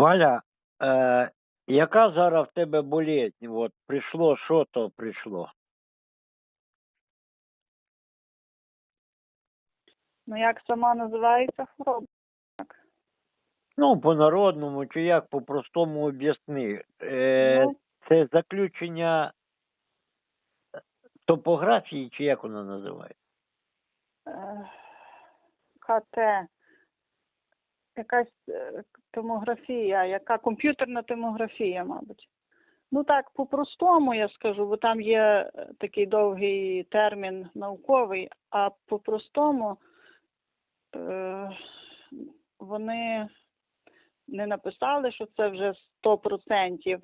Валя, е, яка зараз в тебе болезнь? От прийшло, що то прийшло? Ну, як сама називається хвороба? Ну, по-народному, чи як по-простому об'ясни. Е, Ну, Це заключення топографії, чи як вона називається? е, КТ. Якась е, томографія, яка комп'ютерна томографія, мабуть. Ну так, по-простому я скажу, бо там є е, такий довгий термін науковий, а по-простому е, вони не написали, що це вже 100%,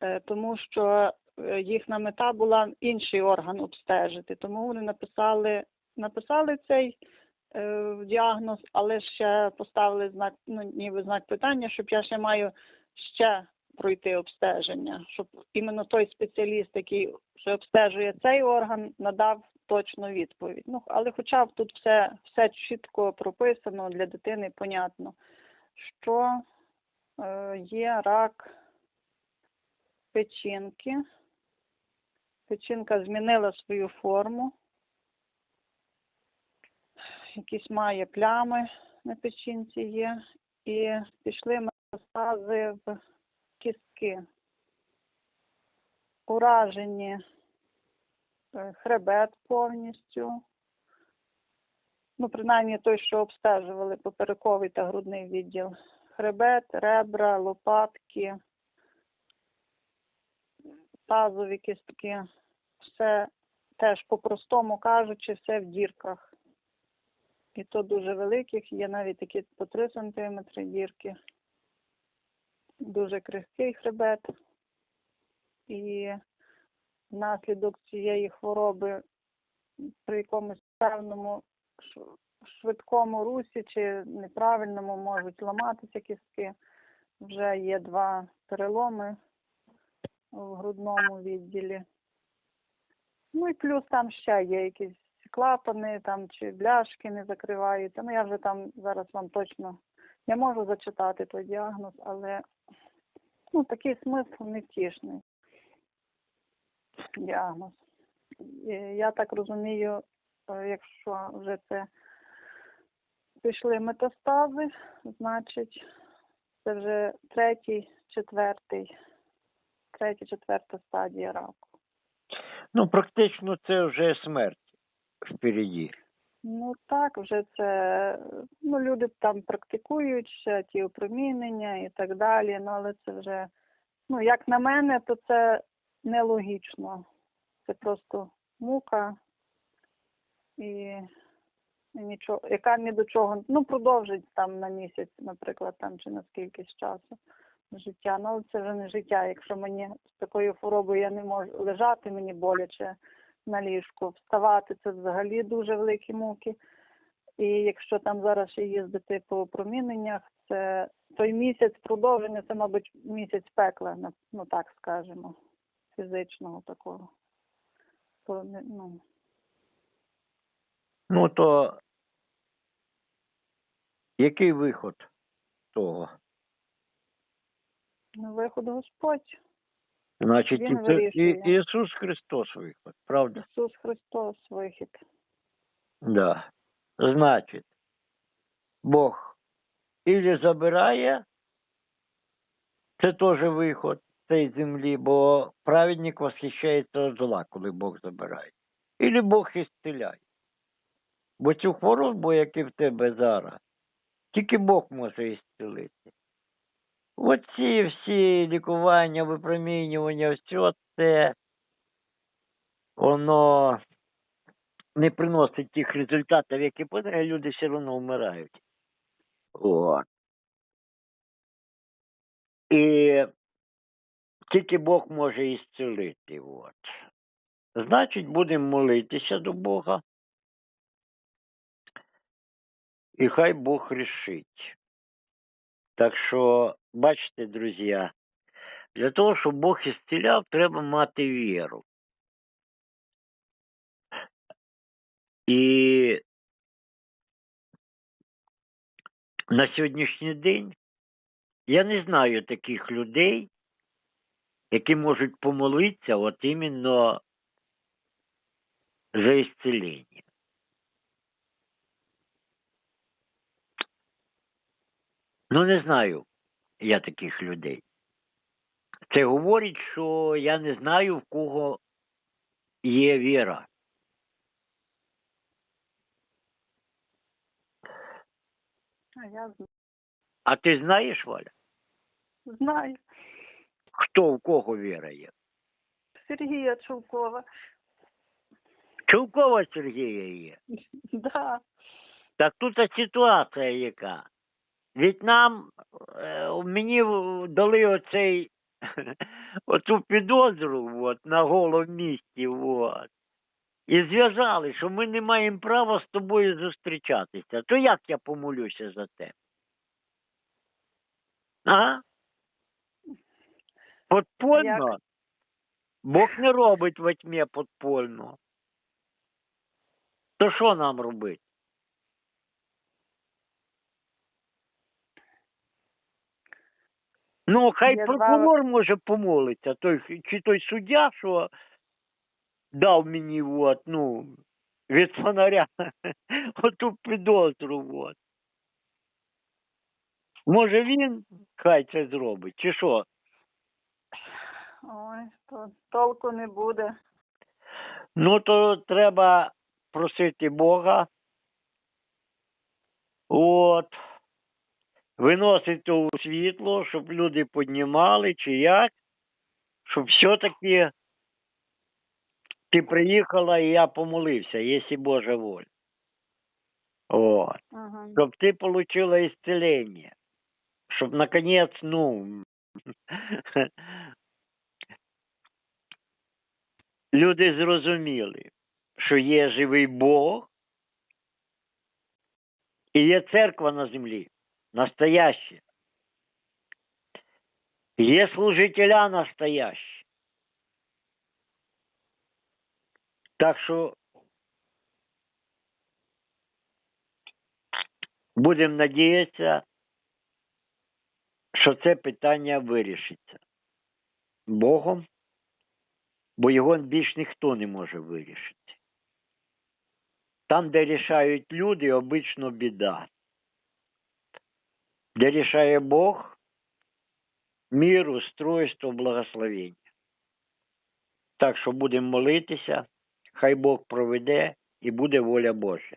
е, тому що е, їхня мета була інший орган обстежити. Тому вони написали, написали цей діагноз, але ще поставили знак, ну, ніби знак питання, щоб я ще маю ще пройти обстеження, щоб іменно той спеціаліст, який що обстежує цей орган, надав точну відповідь. Ну, але хоча б тут все, все чітко прописано для дитини, понятно, що е, є рак печінки. Печінка змінила свою форму. Якісь має плями на печінці є. І пішли метастази в кістки. Уражені е, хребет повністю. Ну, принаймні той, що обстежували поперековий та грудний відділ. Хребет, ребра, лопатки, тазові кістки. Все теж по-простому кажучи, все в дірках. І то дуже великих, є навіть такі по 3 сантиметри дірки. Дуже крихкий хребет. І внаслідок цієї хвороби при якомусь певному швидкому русі чи неправильному можуть ламатися кістки. Вже є два переломи в грудному відділі. Ну і плюс там ще є якісь клапани там чи бляшки не закриваються. Ну я вже там зараз вам точно не можу зачитати той діагноз, але ну, такий смисл невтішний діагноз. Я так розумію, е, якщо вже це пішли метастази, значить це вже третій, четвертий, третя, четверта стадія раку. Ну, практично це вже смерть впереді. Ну так, вже це ну люди там практикують ще ті опромінення і так далі. Ну але це вже, ну як на мене, то це нелогічно. Це просто мука і, нічого, яка ні до чого, ну продовжить там на місяць, наприклад, там чи на скільки часу життя. Ну це вже не життя. Якщо мені з такою хворобою я не можу лежати, мені боляче на ліжку. Вставати це взагалі дуже великі муки. І якщо там зараз ще їздити по проміненнях, це той місяць продовження, це, мабуть, місяць пекла, ну так скажемо, фізичного такого. То, ну, Ну, то який виход того? ну, виход Господь, Значить, Він і це, і, вирішує. Ісус Христос виход, правда? Ісус Христос вихід. Да. Значить, Бог ілі забирає, це теж виход з цієї землі, бо праведник восхищається від зла, коли Бог забирає. Ілі Бог ісцеляє. Бо цю хворобу, яку в тебе зараз, тільки Бог може ісцелити. Оці всі лікування, випромінювання, все це, воно не приносить тих результатів, які повинні, люди все одно вмирають. От. І тільки Бог може ісцелити. От. Значить, будемо молитися до Бога. І хай Бог рішить. Так що, бачите, друзі, для того, щоб Бог ісціляв, треба мати віру. І на сьогоднішній день Я не знаю таких людей, які можуть помолитися от іменно за ісцелення. Ну, не знаю я таких людей. Це говорить, що я не знаю, в кого є віра. А я з- А ти знаєш, Валя, знаю. хто в кого віра є? Сергія Чулкова. Чулкова Сергія є. Да. Так тут а ситуація яка. Від нам е, мені дали оцей оцю підозру от, на голому місці. От. І зв'язали, що ми не маємо права з тобою зустрічатися. То як я помолюся за тебе? А? Подпольно? Бог не робить во тьмі подпольно. То що нам робити? Ну, хай Я прокурор може помолиться, той, чи той суддя, що дав мені от, ну, від фонаря оту підозру. От. Може він хай це зробить, чи що? Ой, то толку не буде. Ну, то треба просити Бога. От. Виносити у світло, щоб люди піднімали, чи як, щоб все-таки ти приїхала і я помолився, якщо Божа воля. От. Ага. Щоб ти отримала ісцелення. Щоб наконець, ну. люди зрозуміли, що є живий Бог і є церква на землі, настояща. Є служителя настоящі. Так що будемо надіятися, що це питання вирішиться Богом, бо його більш ніхто не може вирішити. Там, де рішають люди, обично біда. Де рішає Бог, мир, устройство, благословення. Так що будемо молитися, хай Бог проведе і буде воля Божа.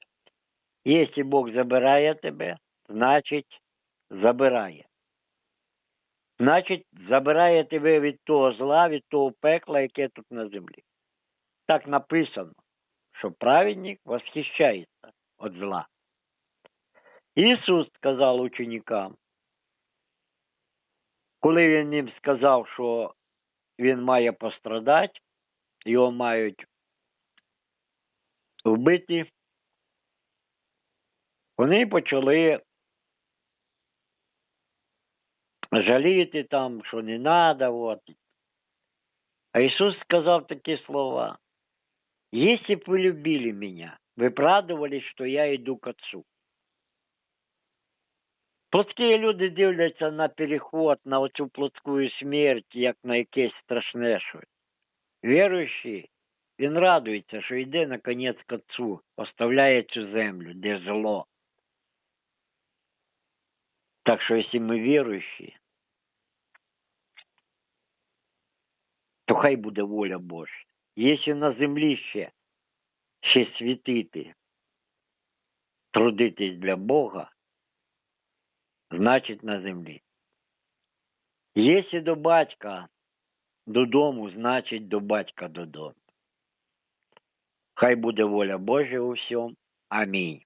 Якщо Бог забирає тебе, значить забирає. Значить, забирає тебе від того зла, від того пекла, яке тут на землі. Так написано, що праведник восхищається від зла. Ісус сказав ученикам, коли він їм сказав, що він має пострадати, його мають вбити, вони почали жаліти там, що не треба. От. А Ісус сказав такі слова. Если бы вы любили меня, вы б радовались, що я йду к Отцу. Плотські люди дивляться на переход, на оцю плотську смерть, як на якесь страшне щось. Віруючий, він радується, що йде наконець к Отцу, оставляє цю землю, де зло. Так що, якщо ми віруючі, то хай буде воля Божа. Якщо на землі ще, ще світити, трудитись для Бога, значить на землі. Якщо до батька додому, значить до батька додому. Хай буде воля Божа у всьому. Амінь.